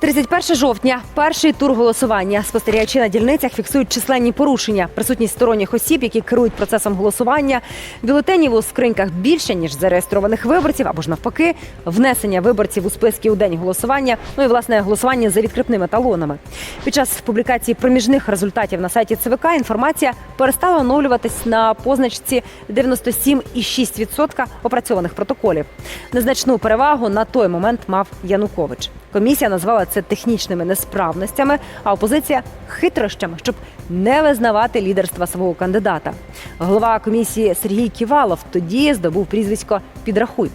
31 жовтня, перший тур голосування. Спостерігачі на дільницях фіксують численні порушення, присутність сторонніх осіб, які керують процесом голосування, бюлетенів у скриньках більше ніж зареєстрованих виборців, або ж навпаки, внесення виборців у списки у день голосування. Ну і власне голосування за відкрипними талонами. Під час публікації проміжних результатів на сайті ЦВК інформація перестала оновлюватись на позначці 97,6% опрацьованих протоколів. Незначну перевагу на той момент мав Янукович. Комісія назвала це технічними несправностями, а опозиція хитрощами, щоб не визнавати лідерства свого кандидата. Голова комісії Сергій Ківалов тоді здобув прізвисько Підрахуй.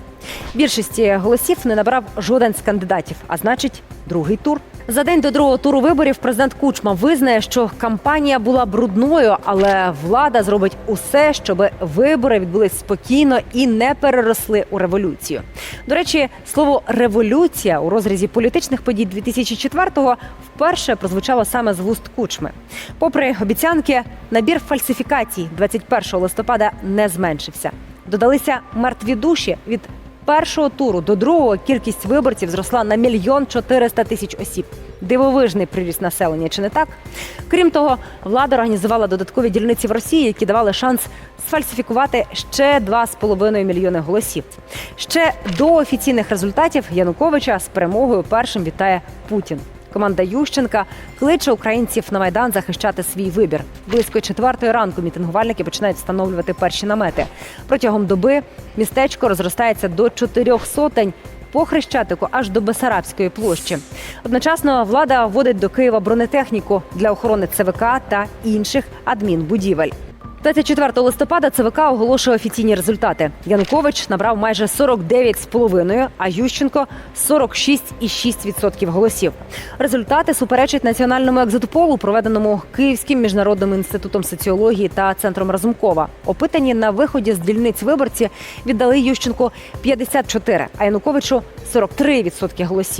Більшості голосів не набрав жоден з кандидатів, а значить, другий тур. За день до другого туру виборів президент Кучма визнає, що кампанія була брудною, але влада зробить усе, щоб вибори відбулись спокійно і не переросли у революцію. До речі, слово революція у розрізі політичних подій 2004-го вперше прозвучало саме з вуст Кучми. Попри обіцянки, набір фальсифікацій 21 листопада не зменшився. Додалися мертві душі від першого туру до другого кількість виборців зросла на мільйон чотириста тисяч осіб. Дивовижний приріст населення, чи не так? Крім того, влада організувала додаткові дільниці в Росії, які давали шанс сфальсифікувати ще 2,5 мільйони голосів. Ще до офіційних результатів Януковича з перемогою першим вітає Путін. Команда Ющенка кличе українців на майдан захищати свій вибір. Близько четвертої ранку мітингувальники починають встановлювати перші намети. Протягом доби містечко розростається до чотирьох сотень. По хрещатику аж до Бесарабської площі. Одночасно влада вводить до Києва бронетехніку для охорони ЦВК та інших адмінбудівель. 24 листопада ЦВК оголошує офіційні результати. Янукович набрав майже 49,5%, а Ющенко 46,6% голосів. Результати суперечать національному екзитполу, проведеному Київським міжнародним інститутом соціології та центром Разумкова. Опитані на виході з дільниць виборці віддали Ющенку 54, а Януковичу 43% голосів.